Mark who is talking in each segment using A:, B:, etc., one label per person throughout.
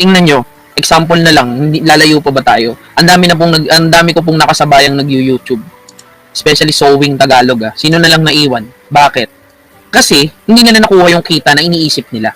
A: tingnan nyo, example na lang, hindi, lalayo pa ba tayo? Ang dami na pong, ang dami ko pong nakasabayang nag-YouTube. Especially sewing Tagalog ah. Sino na lang naiwan? Bakit? Kasi, hindi nila nakuha yung kita na iniisip nila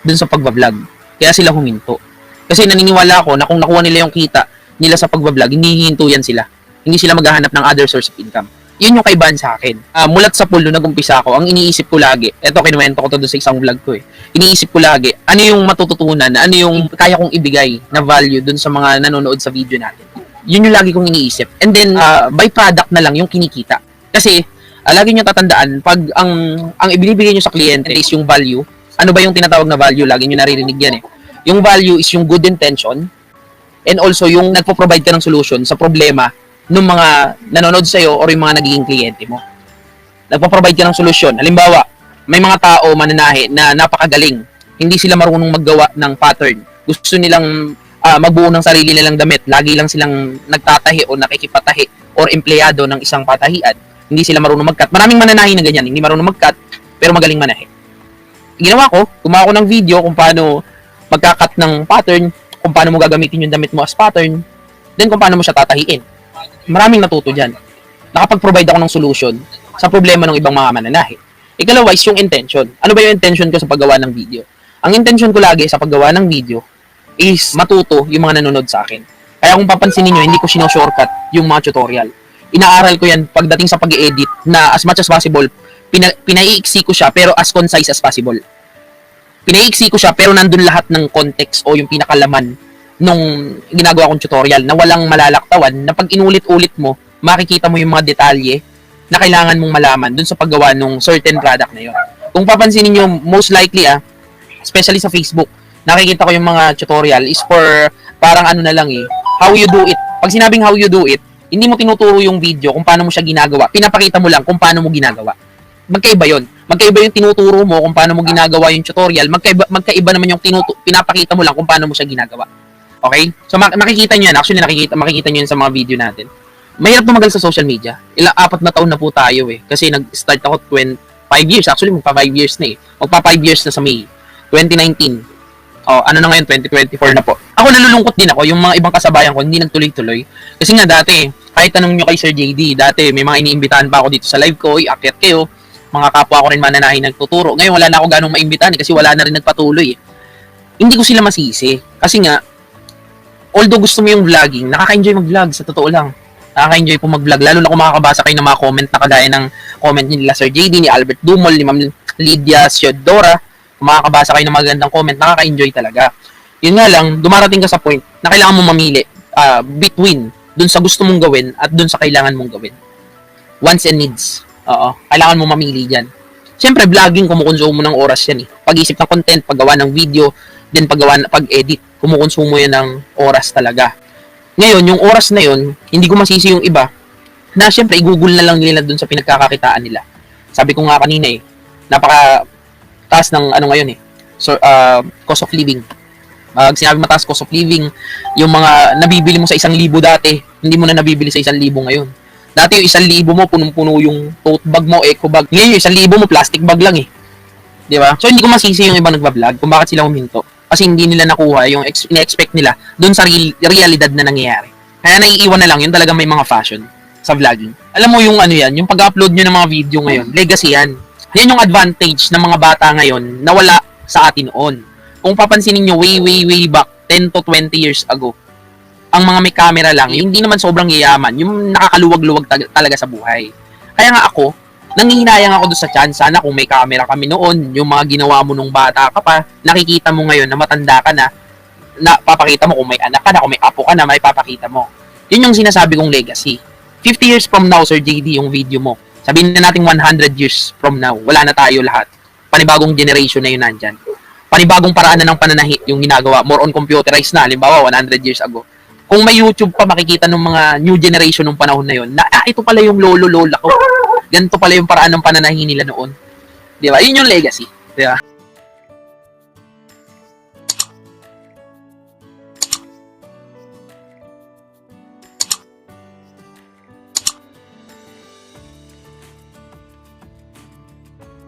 A: dun sa pagbablog. Kaya sila huminto. Kasi naniniwala ako na kung nakuha nila yung kita nila sa pagbablog, hindi hihinto yan sila. Hindi sila maghahanap ng other source of income. Yun yung kaibahan sa akin. Ah, mulat sa pool, nung nag-umpisa ako, ang iniisip ko lagi, eto kinuwento ko to doon sa isang vlog ko eh. Iniisip ko lagi, ano yung matututunan, ano yung kaya kong ibigay na value doon sa mga nanonood sa video natin. Yun yung lagi kong iniisip. And then, ah, byproduct na lang yung kinikita. Kasi, ah, lagi nyo tatandaan, pag ang, ang ibinibigay nyo sa kliyente is yung value, ano ba yung tinatawag na value? Lagi nyo naririnig yan eh. Yung value is yung good intention, and also yung nagpo-provide ka ng solution sa problema ng mga nanonood sa'yo or yung mga nagiging kliyente mo. Nagpo-provide ka ng solusyon. Halimbawa, may mga tao mananahi na napakagaling. Hindi sila marunong maggawa ng pattern. Gusto nilang ah, magbuo ng sarili nilang damit. Lagi lang silang nagtatahi o nakikipatahi or empleyado ng isang patahian. Hindi sila marunong mag-cut. Maraming mananahi na ganyan. Hindi marunong mag-cut, pero magaling manahi. Ginawa ko, gumawa ko ng video kung paano magka-cut ng pattern, kung paano mo gagamitin yung damit mo as pattern, then kung paano mo siya tatahiin. Maraming natuto dyan. Nakapag-provide ako ng solution sa problema ng ibang mga mananahi. Ikalawa is yung intention. Ano ba yung intention ko sa paggawa ng video? Ang intention ko lagi sa paggawa ng video is matuto yung mga nanonood sa akin. Kaya kung papansinin nyo, hindi ko sino-shortcut yung mga tutorial. Inaaral ko yan pagdating sa pag-edit na as much as possible, pina, pinaiiksi ko siya pero as concise as possible. Pinaiiksi ko siya pero nandun lahat ng context o yung pinakalaman nung ginagawa kong tutorial na walang malalaktawan na pag inulit-ulit mo, makikita mo yung mga detalye na kailangan mong malaman dun sa paggawa ng certain product na yun. Kung papansinin nyo, most likely ah, especially sa Facebook, nakikita ko yung mga tutorial is for parang ano na lang eh, how you do it. Pag sinabing how you do it, hindi mo tinuturo yung video kung paano mo siya ginagawa. Pinapakita mo lang kung paano mo ginagawa. Magkaiba yon. Magkaiba yung tinuturo mo kung paano mo ginagawa yung tutorial. Magkaiba, magkaiba naman yung tinutu- pinapakita mo lang kung paano mo siya ginagawa. Okay? So mak- makikita nyo yan. Actually, nakikita, makikita nyo yan sa mga video natin. Mahirap tumagal sa social media. Ilang apat na taon na po tayo eh. Kasi nag-start ako 25 years. Actually, magpa 5 years na eh. Magpa 5 years na sa May. 2019. Oh, ano na ngayon, 2024 na po. Ako nalulungkot din ako, yung mga ibang kasabayan ko, hindi nagtuloy-tuloy. Kasi nga dati, kahit tanong nyo kay Sir JD, dati may mga iniimbitahan pa ako dito sa live ko, iakyat kayo, mga kapwa ko rin mananahin nagtuturo. Ngayon wala na ako ganong maimbitahan eh, kasi wala na rin nagpatuloy eh. Hindi ko sila masisi. Kasi nga, although gusto mo yung vlogging, nakaka-enjoy mag-vlog, sa totoo lang. Nakaka-enjoy po mag-vlog, lalo na kung makakabasa kayo ng mga comment na kagaya ng comment nila Sir JD, ni Albert Dumol, ni Ma'am Lydia Siodora, kung makakabasa kayo ng magandang comment, nakaka-enjoy talaga. Yun nga lang, dumarating ka sa point na kailangan mo mamili ah, between dun sa gusto mong gawin at dun sa kailangan mong gawin. Wants and needs. Oo, kailangan mo mamili dyan. Siyempre, vlogging, kumukonsumo ng oras yan eh. Pag-isip ng content, paggawa ng video, then paggawa, pag-edit, kumukonsumo yan ng oras talaga. Ngayon, yung oras na yun, hindi ko masisi yung iba, na siyempre, i-google na lang nila dun sa pinagkakakitaan nila. Sabi ko nga kanina eh, napaka taas ng ano ngayon eh, so, uh, cost of living. Pag sinabi mataas cost of living, yung mga nabibili mo sa isang libo dati, hindi mo na nabibili sa isang libo ngayon. Dati yung isang libo mo, punong-puno yung tote bag mo, eco bag. Ngayon yung isang libo mo, plastic bag lang eh. Di ba? So hindi ko masisi yung ibang nagbablog kung bakit sila huminto. Kasi hindi nila nakuha yung ex- ina-expect nila dun sa real- realidad na nangyayari. Kaya naiiwan na lang, yun talaga may mga fashion sa vlogging. Alam mo yung ano yan, yung pag-upload nyo ng mga video ngayon, legacy yan. Yan yung advantage ng mga bata ngayon na wala sa atin noon. Kung papansinin nyo, way, way, way back, 10 to 20 years ago, ang mga may camera lang, yung hindi naman sobrang yayaman, yung nakakaluwag-luwag talaga sa buhay. Kaya nga ako, nangihinayang ako doon sa chance, sana kung may camera kami noon, yung mga ginawa mo nung bata ka pa, nakikita mo ngayon na matanda ka na, na papakita mo kung may anak ka na, kung may apo ka na, may papakita mo. Yun yung sinasabi kong legacy. 50 years from now, Sir JD, yung video mo. Sabihin na natin 100 years from now, wala na tayo lahat. Panibagong generation na yun nandyan. Panibagong paraan na ng pananahi yung ginagawa. More on computerized na, halimbawa 100 years ago. Kung may YouTube pa makikita ng mga new generation nung panahon na yun, na ah, ito pala yung lolo-lola ko. Ganito pala yung paraan ng pananahi nila noon. Di ba? Yun yung legacy. Di ba?